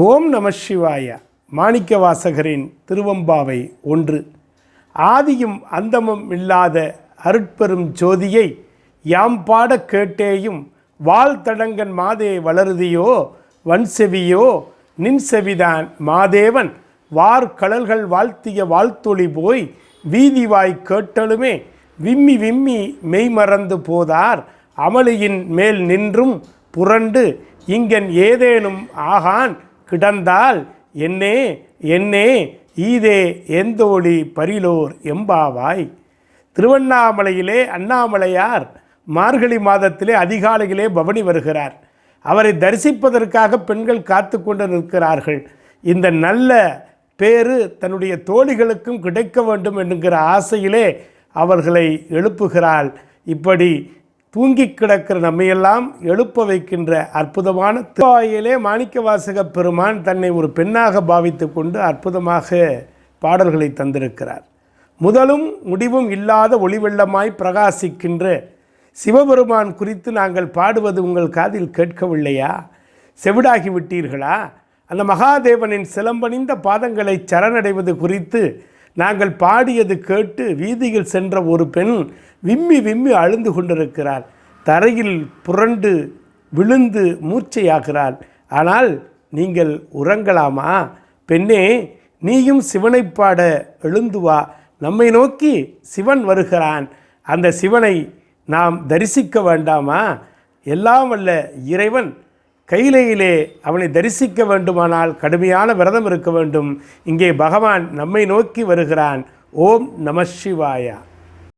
ஓம் நம சிவாய. மாணிக்க வாசகரின் திருவம்பாவை ஒன்று. ஆதியும் அந்தமும் இல்லாத அருட்பெரும் ஜோதியை யாம் பாடக் கேட்டேயும் வாழ் தடங்கன் மாதே வளருதியோ வன்செவியோ நின் செவிதான் மாதேவன். வார் கடல்கள் வாழ்த்திய வாழ்த்தொளி போய் வீதிவாய் கேட்டலுமே விம்மி விம்மி மெய்மறந்து போதார். அமளியின் மேல் நின்றும் புரண்டு இங்கன் ஏதேனும் ஆகான் கிடந்தால் என்னே என்னே ஈதே எந்தோழி பரிலோர் எம்பாவாய்? திருவண்ணாமலையிலே அண்ணாமலையார் மார்கழி மாதத்திலே அதிகாலையிலே பவனி வருகிறார். அவரை தரிசிப்பதற்காக பெண்கள் காத்து கொண்டு நிற்கிறார்கள். இந்த நல்ல பேரு தன்னுடைய தோழிகளுக்கும் கிடைக்க வேண்டும் என்கிற ஆசையிலே அவர்களை எழுப்புகிறாள். இப்படி தூங்கி கிடக்கிற நம்மையெல்லாம் எழுப்ப வைக்கின்ற அற்புதமான திருவாயிலே மாணிக்கவாசக பெருமான் தன்னை ஒரு பெண்ணாக பாவித்து கொண்டு அற்புதமாக பாடல்களை தந்திருக்கிறார். முதலும் முடிவும் இல்லாத ஒளிவெள்ளமாய் பிரகாசிக்கின்ற சிவபெருமான் குறித்து நாங்கள் பாடுவது உங்கள் காதில் கேட்கவில்லையா? செவிடாகி விட்டீர்களா? அந்த மகாதேவனின் சிலம்பணிந்த பாதங்களை சரணடைவது குறித்து நாங்கள் பாடியது கேட்டு வீதியில் சென்ற ஒரு பெண் விம்மி விம்மி அழுந்து கொண்டிருக்கிறார் தரையில் புரண்டு விழுந்து மூர்ச்சையாகிறாள். ஆனால் நீங்கள் உறங்கலாமா? பெண்ணே நீயும் சிவனை பாட எழுந்து வா. நம்மை நோக்கி சிவன் வருகிறான். அந்த சிவனை நாம் தரிசிக்க வேண்டாமா? எல்லாம் வல்ல இறைவன் கையிலையிலே அவனை தரிசிக்க வேண்டுமானால் கடுமையான விரதம் இருக்க வேண்டும். இங்கே பகவான் நம்மை நோக்கி வருகிறான். ஓம் நம சிவாயா.